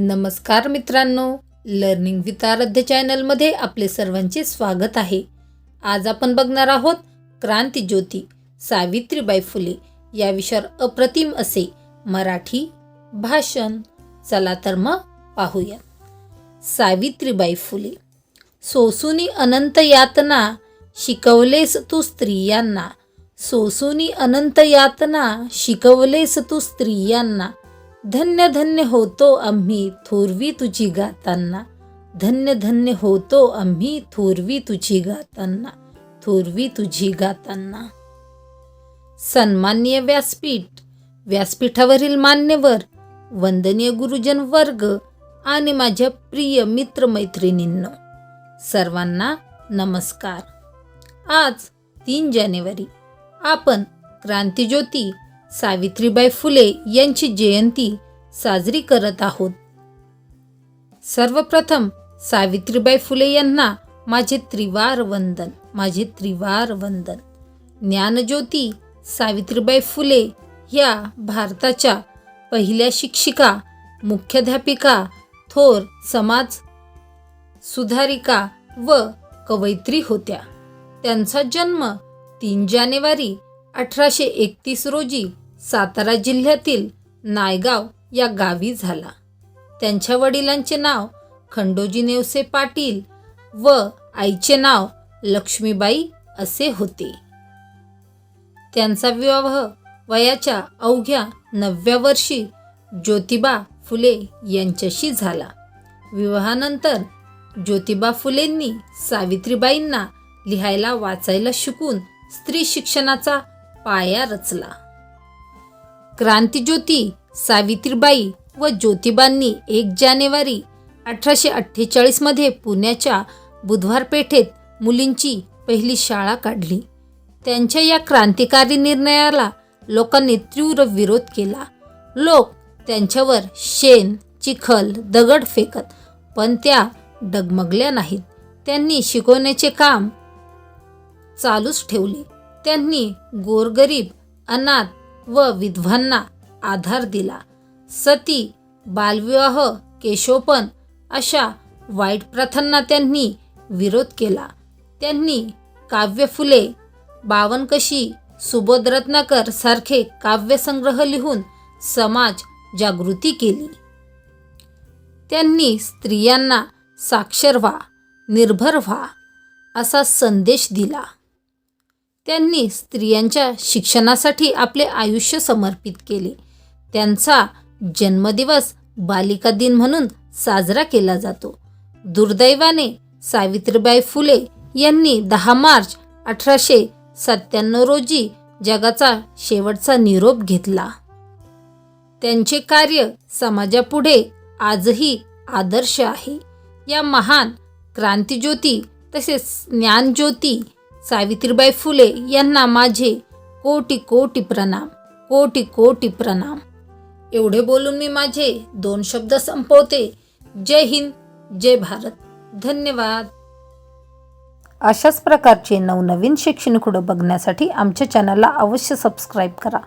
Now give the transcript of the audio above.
नमस्कार मित्रांनो learning with आराध्य चॅनलमध्ये आपले सर्वांचे स्वागत आहे. आज आपण बघणार आहोत क्रांतीज्योती सावित्रीबाई फुले या विषयावर अप्रतिम असे मराठी भाषण. चला तर मग पाहूया. सावित्रीबाई फुले सोसुनी अनंत यातना शिकवलेस तू स्त्रियांना. सोसुनी अनंत यातना शिकवलेस तू स्त्रियांना. धन्य धन्य होतो आम्ही थोरवी तुझी गाताना. धन्य धन्य होतो आम्ही थोरवी तुझी गाताना. थोरवी तुझी गाताना. सन्मान्य व्यासपीठ व्यासपीठावरील मान्यवर वंदनीय गुरुजन वर्ग आणि माझ्या प्रिय मित्रमैत्रिणींनो सर्वांना नमस्कार. आज तीन जानेवारी. आपण क्रांतीज्योती सावित्रीबाई फुले यांची जयंती साजरी करत आहोत. सर्वप्रथम सावित्रीबाई फुले यांना माझे त्रिवार वंदन माझे त्रिवार वंदन. ज्ञानज्योती सावित्रीबाई फुले या भारताच्या पहिल्या शिक्षिका मुख्याध्यापिका थोर समाज सुधारिका व कवयित्री होत्या. त्यांचा जन्म तीन जानेवारी अठराशे एकतीस रोजी सातारा जिल्ह्यातील नायगाव या गावी झाला. त्यांच्या वडिलांचे नाव खंडोजी नेवसे पाटील व आईचे नाव लक्ष्मीबाई असे होते. त्यांचा विवाह वयाच्या अवघ्या नवव्या वर्षी ज्योतिबा फुले यांच्याशी झाला. विवाहानंतर ज्योतिबा फुलेंनी सावित्रीबाईंना लिहायला वाचायला शिकून स्त्री शिक्षणाचा पाया रचला. क्रांतीज्योती सावित्रीबाई व ज्योतिबांनी एक जानेवारी अठराशे अठ्ठेचाळीसमध्ये पुण्याच्या बुधवार पेठेत मुलींची पहिली शाळा काढली. त्यांच्या या क्रांतिकारी निर्णयाला लोकांनी तीव्र विरोध केला. लोक त्यांच्यावर शेण चिखल दगड फेकत पण त्या डगमगल्या नाहीत. त्यांनी शिकवण्याचे काम चालूच ठेवले. त्यांनी गोरगरीब अनाथ व विधवांना आधार दिला. सती बालविवाह केशोपन अशा वाईट प्रथांना त्यांनी विरोध केला. त्यांनी काव्य फुले बावनकशी सुबोध रत्नाकर सारखे काव्यसंग्रह लिहून समाज जागृती केली. त्यांनी स्त्रियांना साक्षर व्हा निर्भर व्हा असा संदेश दिला. त्यांनी स्त्रियांच्या शिक्षणासाठी आपले आयुष्य समर्पित केले. त्यांचा जन्मदिवस बालिका दिन म्हणून साजरा केला जातो. दुर्दैवाने सावित्रीबाई फुले यांनी दहा मार्च अठराशे सत्त्याण्णव रोजी जगाचा शेवटचा निरोप घेतला. त्यांचे कार्य समाजापुढे आजही आदर्श आहे. या महान क्रांतीज्योती तसेच ज्ञानज्योती सावित्रीबाई फुले यांना माझे कोटी कोटी प्रणाम कोटी कोटी प्रणाम. एवढे बोलून मी माझे दोन शब्द संपवते. जय हिंद जय भारत. धन्यवाद. अशाच प्रकारचे नवनवीन शैक्षणिक खुडं बघण्यासाठी आमच्या चॅनलला अवश्य सबस्क्राईब करा.